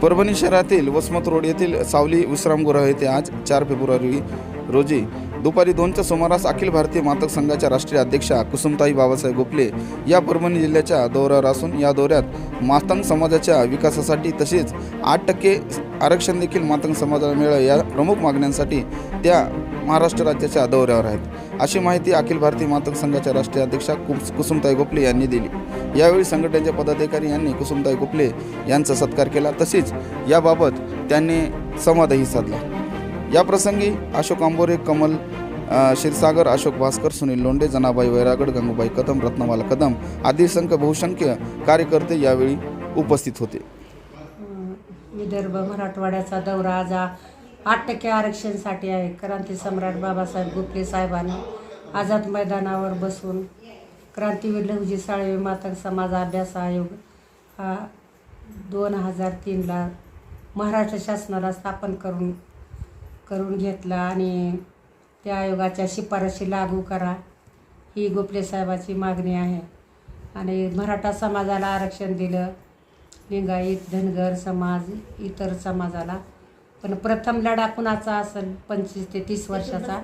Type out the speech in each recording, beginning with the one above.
परभणी शहरातील वसमत रोड येथील सावली विश्रामगृह येथे आज चार फेब्रुवारी रोजी दुपारी दोनच्या सुमारास अखिल भारतीय मातक संघाच्या राष्ट्रीय अध्यक्षा कुसुमताई बाबासाहेब गोपले या परभणी जिल्ह्याच्या दौऱ्यावर असून या दौऱ्यात मातंग समाजाच्या विकासासाठी तसेच आठ टक्के आरक्षण देखील मातंग समाजाला मिळावं या प्रमुख मागण्यांसाठी त्या महाराष्ट्र राज्याच्या दौऱ्यावर आहेत. अशी माहिती अखिल भारतीय मातक संघाच्या राष्ट्रीय अध्यक्षा कुस कुसुमताई गोपले यांनी दिली. यावेळी संघटनेच्या पदाधिकारी यांनी कुसुमताई गोपले यांचा सत्कार केला. तसेच याबाबत त्यांनी संवादही साधला. या प्रसंगी अशोक आंबोरे कमल क्षीरसागर अशोक भास्कर सुनील लोंढे जनाबाई वैरागड गंगूबाई कदम रत्नमाला कदम आदी संख्य बहुसंख्य कार्यकर्ते यावेळी उपस्थित होते. विदर्भ मराठवाड्याचा दौरा आज आठ टक्के आरक्षणसाठी आहे. क्रांती सम्राट बाबासाहेब गोपले साहेबांनी आझाद मैदानावर बसून क्रांतीवीर लहुजी साळवे मातंग समाज अभ्यास आयोग हा दोन हजार तीनला महाराष्ट्र शासनाला स्थापन करून करून घेतला आणि त्या आयोगाच्या शिफारशी लागू करा ही गोपले साहेबाची मागणी आहे. आणि मराठा समाजाला आरक्षण दिलं लिंगायत धनगर समाज इतर समाजाला पण प्रथम लढा कुणाचा असेल? पंचवीस ते तीस वर्षाचा.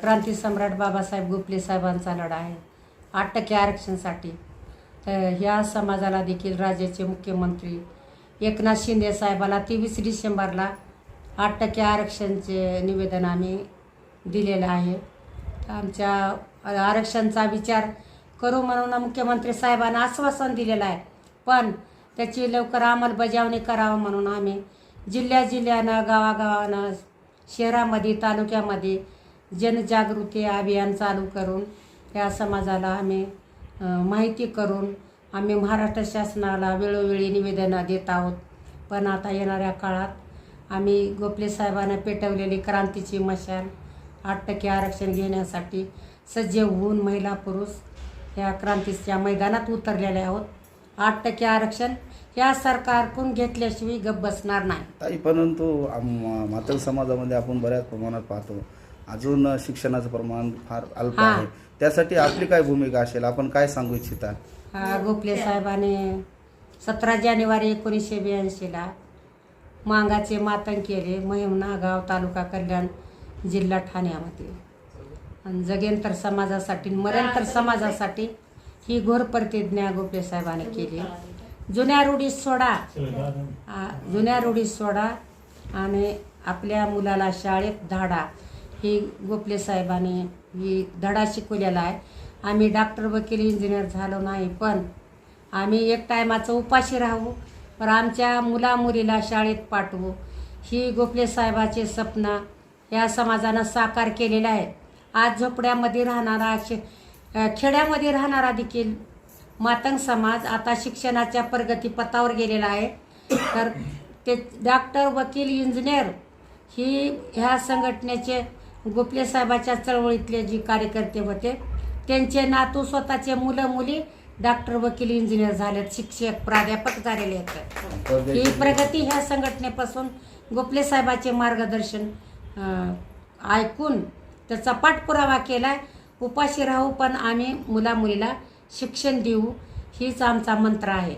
क्रांती सम्राट बाबासाहेब गोपले साहेबांचा लढा आहे. आठ टक्के आरक्षणसाठी. तर ह्या समाजाला देखील राज्याचे मुख्यमंत्री एकनाथ शिंदे साहेबाला तेवीस डिसेंबरला आठ टक्के आरक्षणचे निवेदन आम्ही दिलेलं आहे. आमच्या आरक्षणचा विचार करू म्हणून मुख्यमंत्री साहेबांना आश्वासन दिलेलं आहे. पण त्याची लवकर अंमलबजावणी करावं म्हणून आम्ही जिल्ह्या जिल्ह्यानं गावागावानं शहरामध्ये तालुक्यामध्ये जनजागृती अभियान चालू करून या समाजाला आम्ही माहिती करून आम्ही महाराष्ट्र शासनाला वेळोवेळी निवेदनं देत आहोत. पण आता येणाऱ्या काळात आम्ही गोपले साहेबांना पेटवलेली क्रांतीची मशाल आठ टक्के आरक्षण घेण्यासाठी सज्ज होऊन महिला पुरुष या क्रांतीच्या मैदानात उतरलेले आहोत. आठ टक्के आरक्षण या सरकारकडून घेतल्याशिवाय गप बसणार नाही. ताई परंतु आम- मातंग समाजामध्ये आपण बऱ्याच प्रमाणात पाहतो. अजून शिक्षणाचं प्रमाण फार अल्प हा. आहे. त्यासाठी आपली काय भूमिका असेल? आपण काय सांगू इच्छिता? हा गोखले साहेबाने सतरा जानेवारी एकोणीसशे ब्याऐंशीला मांगाचे मातंग केले. महिमना गाव तालुका कल्याण जिल्हा ठाण्यामध्ये. आणि जगेंतर समाजासाठी मरणतर समाजासाठी ही घोर प्रतिज्ञा गोपे साहेबाने केली. जुन्या रूढी सोडा. आ, जुन्या रूढी सोडा आणि आपल्या मुलाला शाळेत धाडा. ही गोपले साहेबाने ही धडा शिकवलेला आहे. आम्ही डॉक्टर वकील इंजिनियर झालो नाही पण आम्ही एक टायमाचं उपाशी राहू पण आमच्या मुलामुलीला शाळेत पाठवू. ही गोपले साहेबाचे स्वप्न या समाजानं साकार केलेलं आहे आज झोपड्यामध्ये राहणारा शे- खेड्यामध्ये राहणारा देखील मातंग समाज आता शिक्षणाच्या प्रगतीपथावर गेलेला आहे. तर ते डॉक्टर वकील इंजिनियर ही ह्या संघटनेचे गोपले साहेबाच्या चळवळीतले जे कार्यकर्ते होते त्यांचे नातू स्वतःचे मुलं मुली डॉक्टर वकील इंजिनियर झालेत शिक्षक प्राध्यापक झालेले आहेत. ही प्रगती ह्या संघटनेपासून गोपले साहेबाचे मार्गदर्शन ऐकून त्याचा पाठपुरावा केला आहे उपाशी राहू पण आम्ही मुलामुलीला शिक्षण देऊ हीच आमचा मंत्र आहे.